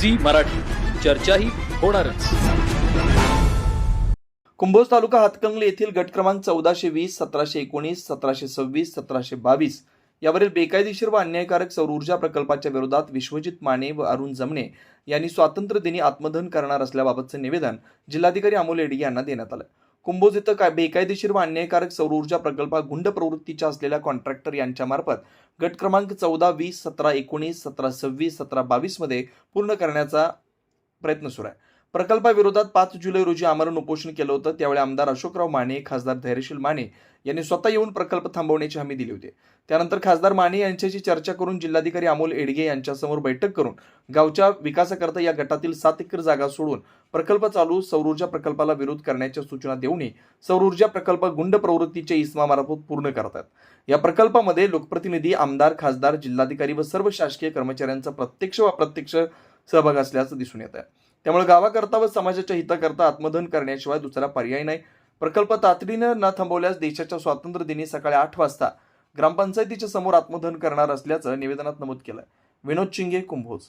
Zee Marathi. चर्चाही होणारच. कुंभोज तालुका हातकंगले येथील गट क्रमांक चौदाशे वीस सतराशे एकोणीस सतराशे सव्वीस सतराशे बावीस यावरील बेकायदेशीर व अन्यायकारक सौर ऊर्जा प्रकल्पाच्या विरोधात विश्वजित माने व अरुण जमणे यांनी स्वातंत्र्य दिनी आत्मदहन करणार असल्याबाबतचे निवेदन जिल्हाधिकारी अमोल येडगे यांना देण्यात आलं. कुंभोज इथं काय बेकायदेशीर व अन्यायकारक सौर ऊर्जा प्रकल्पात गुंड प्रवृत्तीच्या असलेल्या कॉन्ट्रॅक्टर यांच्यामार्फत गट क्रमांक चौदा वीस सतरा एकोणीस सतरा सव्वीस सतरा बावीसमध्ये पूर्ण करण्याचा प्रयत्न सुरू आहे. प्रकल्पाविरोधात पाच जुलै रोजी आमरण उपोषण केलं होतं. त्यावेळी आमदार अशोकराव माने खासदार धैर्यशील माने यांनी स्वतः येऊन प्रकल्प थांबवण्याची हमी दिली होती. त्यानंतर खासदार माने यांच्याशी चर्चा करून जिल्हाधिकारी अमोल एडगे यांच्यासमोर बैठक करून गावच्या विकासाकरता या गटातील सात एकर जागा सोडून प्रकल्प चालू सौरऊर्जा प्रकल्पाला विरोध करण्याच्या सूचना देऊनही सौरऊर्जा प्रकल्प गुंड प्रवृत्तीच्या इस्मामार्फत पूर्ण करतात. या प्रकल्पामध्ये लोकप्रतिनिधी आमदार खासदार जिल्हाधिकारी व सर्व शासकीय कर्मचाऱ्यांचा प्रत्यक्ष व अप्रत्यक्ष सहभाग असल्याचं दिसून येत आहे त्यामुळे गावाकरता व समाजाच्या हिताकरता आत्मधन करण्याशिवाय दुसरा पर्याय नाही. प्रकल्प तातडीनं न थांबवल्यास देशाच्या स्वातंत्र्य दिनी सकाळी आठ वाजता ग्रामपंचायतीच्या समोर आत्मधन करणार असल्याचं निवेदनात नमूद केलंय. विनोद चिंगे कुंभोज.